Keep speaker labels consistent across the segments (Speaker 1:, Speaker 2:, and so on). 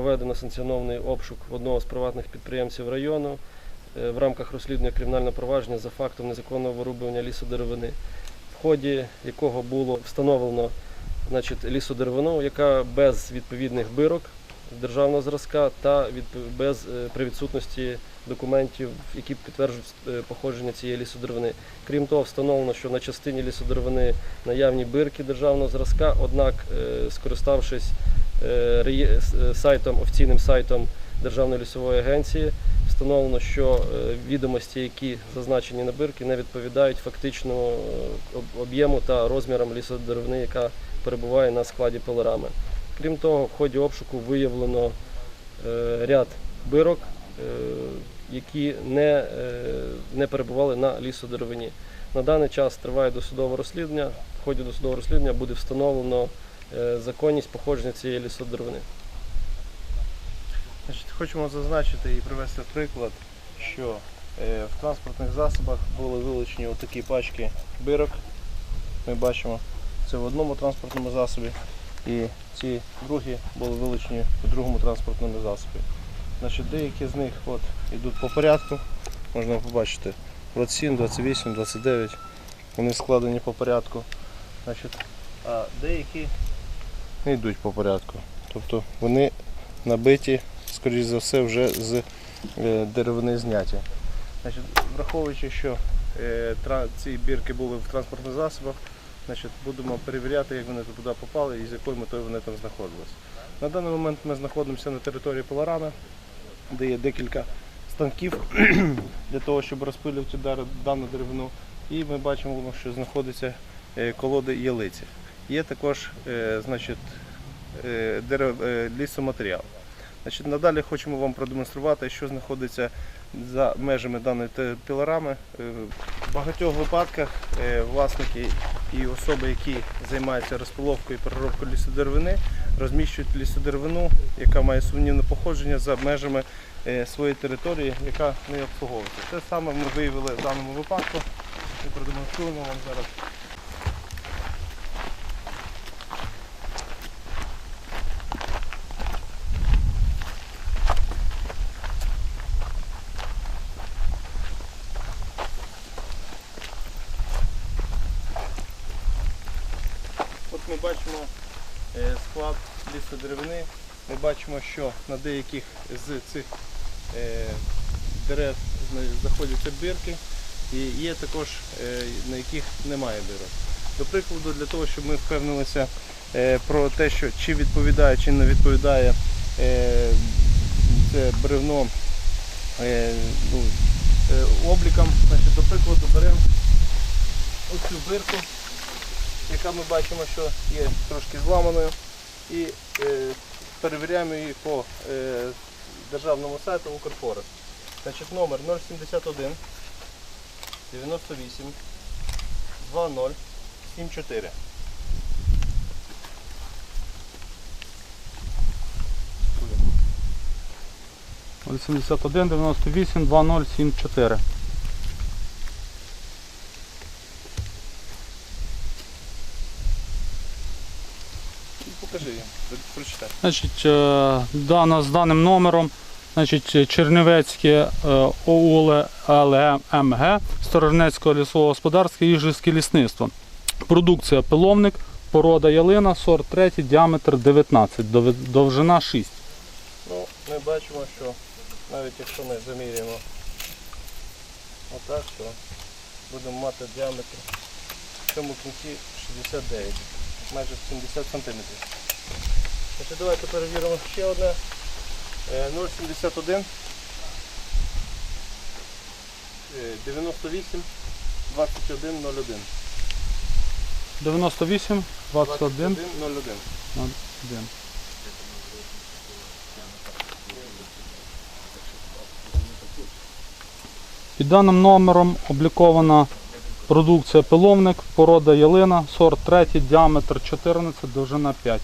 Speaker 1: проведено санкціонований обшук одного з приватних підприємців району е, в рамках розслідування кримінального провадження за фактом незаконного вирубування лісодеревини, в ході якого було встановлено значить, лісодеревину, яка без відповідних бирок державного зразка та без е, при відсутності документів, які підтверджують е, походження цієї лісодеревини. Крім того, встановлено, що на частині лісодеревини наявні бирки державного зразка, однак, скориставшись сайтом, офіційним сайтом Державної лісової агенції, встановлено, що е, відомості, які зазначені на бирки, не відповідають фактичному е, об'єму та розмірам лісодеревини, яка перебуває на складі пилорами. Крім того, в ході обшуку виявлено е, ряд бирок, е, які не, е, не перебували на лісодеревині. На даний час триває досудове розслідування. В ході досудового розслідування буде встановлено е, законність походження цієї лісодеревини.
Speaker 2: Хочемо зазначити і привести приклад, що е, в транспортних засобах були вилучені отакі пачки бирок. Ми бачимо, це в одному транспортному засобі. І ці другі були вилучені в другому транспортному засобі. Значить, деякі з них от, йдуть по порядку. Можна побачити 27, 28, 29. Вони складені по порядку. Значить, а деякі не йдуть по порядку. Тобто вони набиті скоріш за все, вже з е, деревини зняті. Значить, враховуючи, що е, ці бірки були в транспортних засобах, значить, будемо перевіряти, як вони туди попали і з якою метою вони там знаходились. На даний момент ми знаходимося на території Пилорами, де є декілька станків для того, щоб розпилювати дану деревину. І ми бачимо, що знаходяться е, колоди ялиці. Є також е, е, е, лісоматеріал. Надалі хочемо вам продемонструвати, що знаходиться за межами даної пілорами. В багатьох випадках власники і особи, які займаються розпиловкою і переробкою лісодеревини, розміщують лісодеревину, яка має сумнівне походження за межами своєї території, яка не обслуговується. Те саме ми виявили в даному випадку. Ми продемонструємо вам зараз. Ми бачимо е, склад лісодеревини. Ми бачимо, що на деяких з цих е, дерев знаходяться бірки, і є також, е, на яких немає бірок. До прикладу, для того, щоб ми впевнилися про те, що чи відповідає, чи не відповідає це бревно ну, облікам. Значить, до прикладу, беремо оцю бирку яка ми бачимо, що є трошки зламаною. І е, перевіряємо її по е, державному сайту Укрфорест. Значить, номер 071 98 20 74.
Speaker 3: Ось 71 98 2074.
Speaker 2: Покажи її, прочитай.
Speaker 3: Значить, е, дана з даним номером, значить, Чернівецьке е, ОУЛ ЛМГ, Сторожнецького лісового господарства і Іжівське лісництво. Продукція пиловник, порода ялина, сорт 3, діаметр 19, довжина 6.
Speaker 2: Ну, ми бачимо, що навіть якщо ми заміряємо отак, то будемо мати діаметр в цьому кінці 69, майже 70 см. Значить, давайте перевіримо ще одне. Е, 0,71 е, 98 21 01.
Speaker 3: 98 21
Speaker 2: 01.
Speaker 3: 01. Під даним номером облікована продукція пиловник, порода ялина, сорт 3, діаметр 14, довжина 5.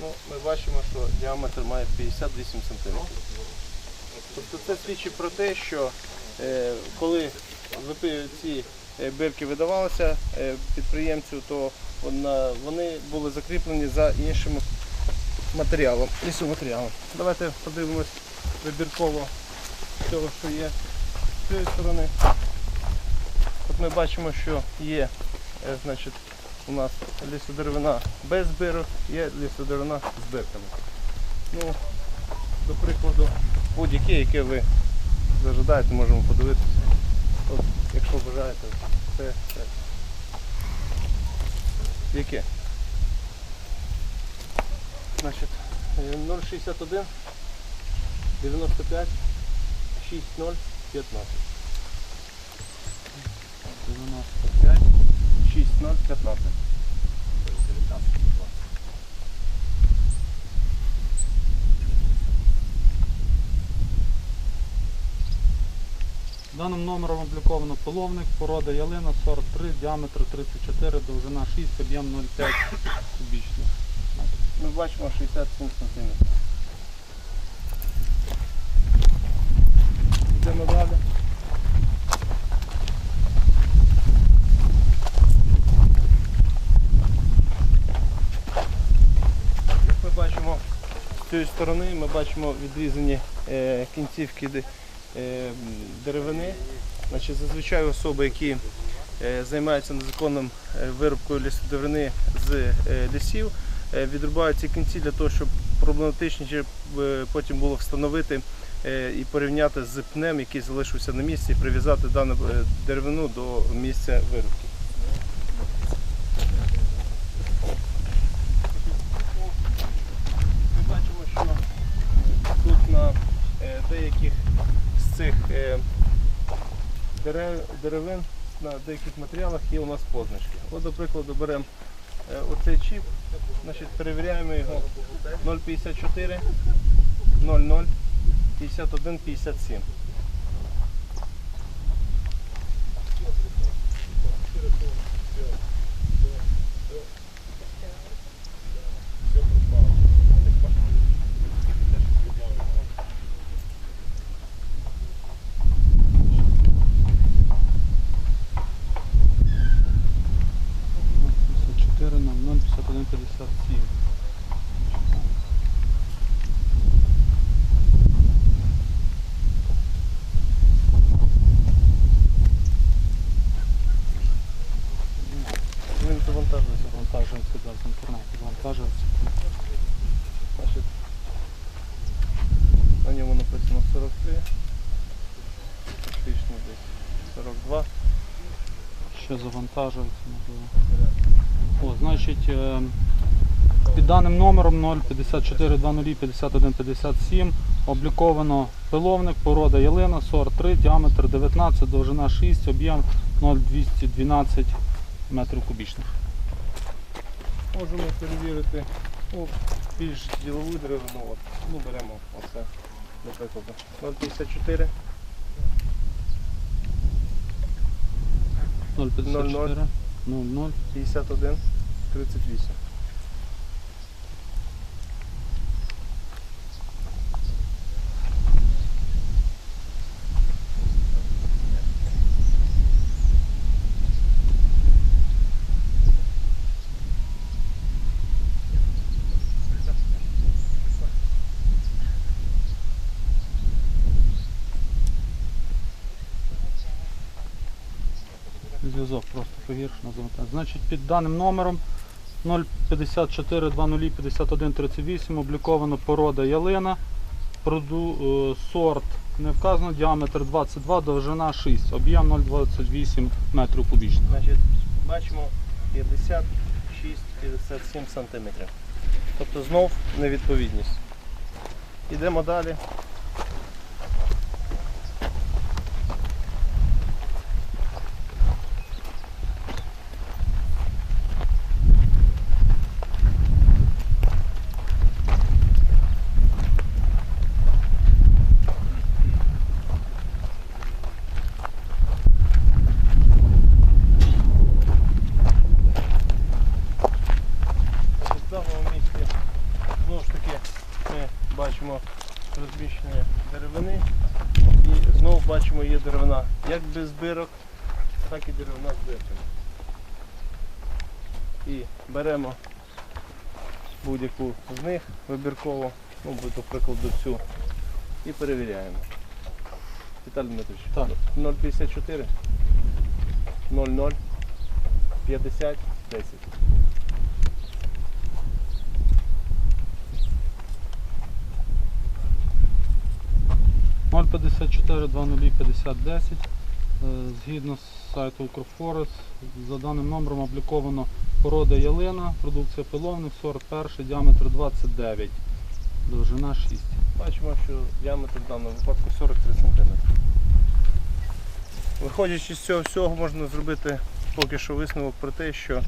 Speaker 2: Ну, ми бачимо, що діаметр має 58 см. Тобто це свідчить про те, що е, коли ці е, бирки видавалися е, підприємцю, то вони були закріплені за іншими матеріалом, лісоматеріалом. Давайте подивимось вибірково цього, що є з цієї сторони. От ми бачимо, що є е, значить, у нас лісодеревина без збирок, є лісодеревина з збирками. Ну, до прикладу, будь-яке, яке ви зажадаєте, можемо подивитися. От, якщо бажаєте, це, це. Яке? Значить, е, 061 95 60 15. 95 60 15.
Speaker 3: Даним номером обліковано половник, порода ялина 43, діаметр 34, довжина 6, об'єм 0,5 кубічних.
Speaker 2: Ми бачимо 67 см. Йдемо далі. Як ми бачимо з цієї сторони, ми бачимо відрізані е, кінцівки е, деревини. Значить, зазвичай особи, які е, займаються незаконним вирубкою лісодеревини з лісів, відрубають ці кінці для того, щоб проблематичніше потім було встановити і порівняти з пнем, який залишився на місці, і прив'язати дану деревину до місця вирубки. Ми бачимо, що тут на е, деяких з цих е, дерев- деревин на деяких матеріалах є у нас позначки. От, до прикладу, беремо е, оцей чіп, значить, перевіряємо його 0,54, 0,0, 51, 57.
Speaker 3: Ну, 54 на 0, 51, 57.
Speaker 2: Він завантажується.
Speaker 3: Завантажується да, з інтернету. Завантажується.
Speaker 2: Значить, на ньому написано 43, фактично десь 42.
Speaker 3: Ще завантажується, можливо. О, значить, е, під даним номером 054 20 51 57 обліковано пиловник, порода ялина, сорт 3, діаметр 19, довжина 6, об'єм 0,212 метрів кубічних.
Speaker 2: Можемо перевірити ну, більш ділову деревину. Ну, беремо оце, наприклад, 0,54.
Speaker 3: 0,54, 0,0.
Speaker 2: 51, 38.
Speaker 3: Зв'язок просто погіршено. Значить, під даним номером 054 20 51 38 обліковано порода ялина, проду, е, сорт не вказано, діаметр 22, довжина 6, об'єм 0,28 метрів кубічних.
Speaker 2: Значить, бачимо 56-57 сантиметрів. Тобто знов невідповідність. Йдемо далі. В даному місці знову ж таки ми бачимо розміщення деревини і знову бачимо є деревина як без збирок, і деревина. І беремо будь-яку з них вибірково, ну, до прикладу цю, і перевіряємо. Віталій Дмитрович, 054 00 50 10.
Speaker 3: – 054 20 50 10. Е, Згідно з сайту Укрфорест, за даним номером обліковано порода ялина, продукція пиловник 41, діаметр 29, довжина 6.
Speaker 2: Бачимо, що діаметр в даному випадку 43 см. Виходячи з цього всього, можна зробити поки що висновок про те, що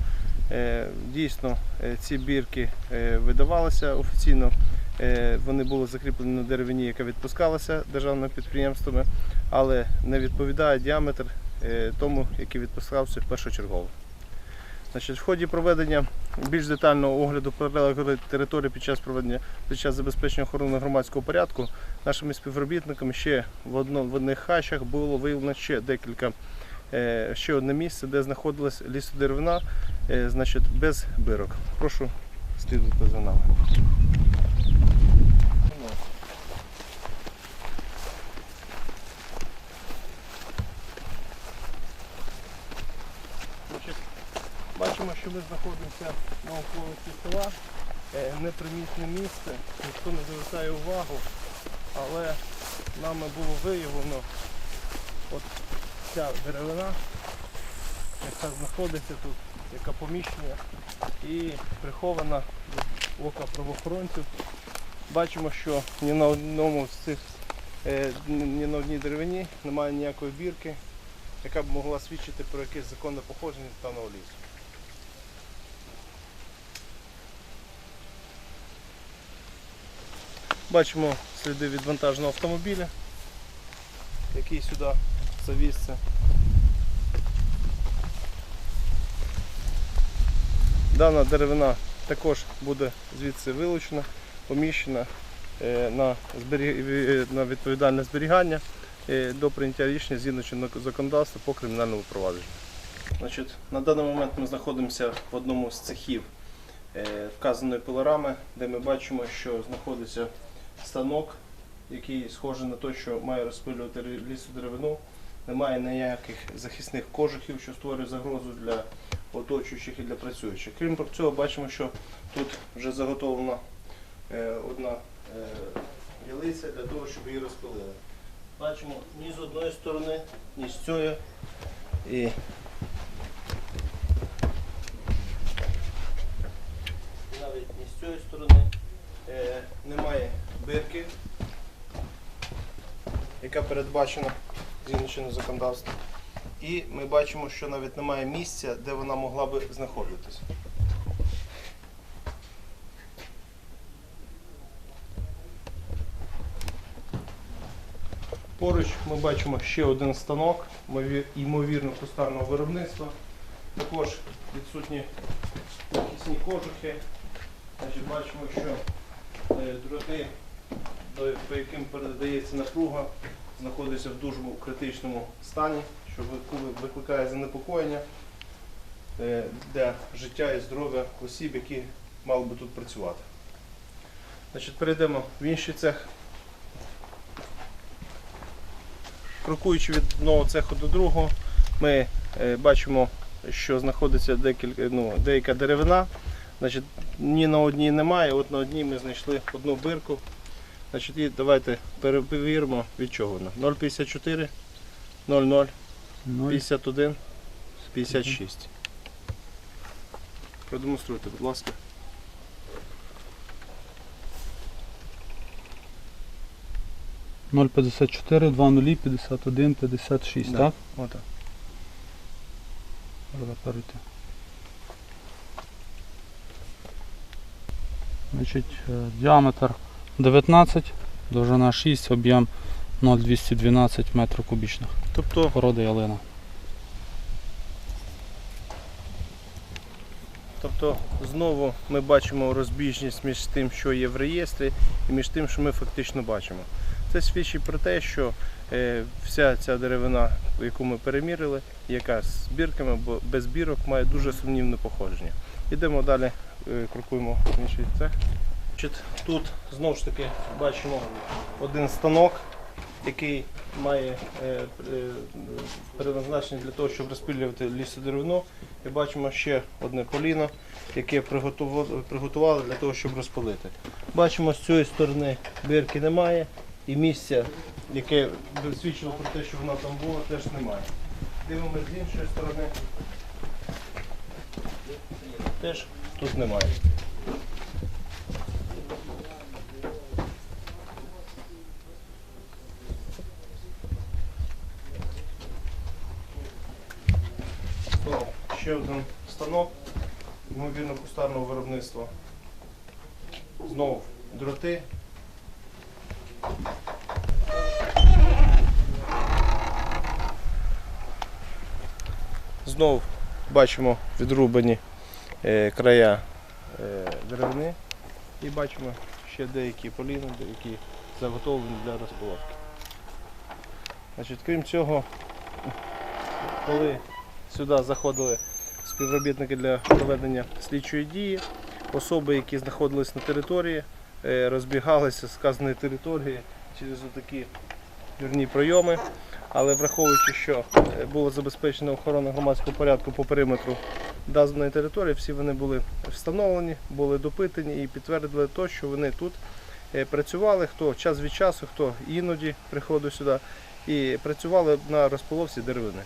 Speaker 2: е, дійсно е, ці бірки е, видавалися офіційно. Е, вони були закріплені на деревині, яка відпускалася державними підприємствами, але не відповідає діаметр тому, який відпускався першочергово. Значить, в ході проведення більш детального огляду прилеглої території під час проведення під час забезпечення охорони громадського порядку нашими співробітниками ще в, одно, в одних хащах було виявлено ще декілька, е, ще одне місце, де знаходилась лісодеревина, е, значить, без бирок. Прошу слідувати за нами. Значить, Бачимо, що ми знаходимося на околиці села. Е, Непримітне місце, ніхто не звертає увагу, але нами було виявлено от ця деревина, яка знаходиться тут, яка поміщена і прихована від ока правоохоронців. Бачимо, що ні на одному з цих, е, ні на одній деревині немає ніякої бірки, яка б могла свідчити про якесь законне походження даного лісу. Бачимо сліди від вантажного автомобіля, який сюди завізся. Дана деревина також буде звідси вилучена, поміщена е, е, на відповідальне зберігання е, до прийняття рішення згідно чинного законодавства по кримінальному провадженню. Значить, на даний момент ми знаходимося в одному з цехів вказаної пилорами, де ми бачимо, що знаходиться станок, який схожий на той, що має розпилювати ри- лісодеревину. Немає ніяких захисних кожухів, що створює загрозу для оточуючих і для працюючих. Крім цього, бачимо, що тут вже заготовлена е, одна е, ялиця для того, щоб її розпилили. Бачимо ні з одної сторони, ні з цієї. І навіть ні з цієї сторони е, немає бирки, яка передбачена згідно чинного законодавства. І ми бачимо, що навіть немає місця, де вона могла би знаходитись. Поруч ми бачимо ще один станок, ймовірно кустарного виробництва. Також відсутні захисні кожухи. Значить, бачимо, що е, дроти, по яким передається напруга, знаходяться в дуже критичному стані, що викликає занепокоєння е, для життя і здоров'я осіб, які мали би тут працювати. Значить, перейдемо в інший цех. Крокуючи від одного цеху до другого, ми е, бачимо, що знаходиться декілька, ну, деяка деревина. Значить, ні на одній немає, от на одній ми знайшли одну бирку. Значить, і давайте перевіримо, від чого вона. 0,54, 0,0, 51, 56. Продемонструйте, будь ласка.
Speaker 3: – 054 20 51 56,
Speaker 2: Да.
Speaker 3: так?
Speaker 2: Отак.
Speaker 3: Перейти. Значить, е, діаметр 19, довжина 6, об'єм 0,212 метрів кубічних.
Speaker 2: Тобто
Speaker 3: Породи ялина.
Speaker 2: Тобто знову ми бачимо розбіжність між тим, що є в реєстрі, і між тим, що ми фактично бачимо. Це свідчить про те, що е, вся ця деревина, яку ми перемірили, яка з бірками або без бірок, має дуже сумнівне походження. Йдемо далі е, крокуємо в інший цех. Тут знову ж таки бачимо один станок, який має е, е, предназначення для того, щоб розпилювати лісодеревину. І бачимо ще одне поліно, яке приготували, для того, щоб розпалити. Бачимо, з цієї сторони бирки немає і місця, яке свідчило про те, що вона там була, теж немає. Дивимося з іншої сторони. Теж тут немає. Знову ще один станок, ймовірно, кустарного виробництва. Знову дроти. Знову бачимо відрубані е, края е, деревини і бачимо ще деякі поліни, які заготовлені для розполовки. Значить, крім цього, коли сюди заходили співробітники для проведення слідчої дії, особи, які знаходились на території, е, розбігалися з сказаної території через такі дверні прийоми. Але враховуючи, що е, було забезпечено охорона громадського порядку по периметру даної території, всі вони були встановлені, були допитані і підтвердили те, що вони тут е, працювали, хто час від часу, хто іноді приходив сюди, і працювали на розполовці деревини.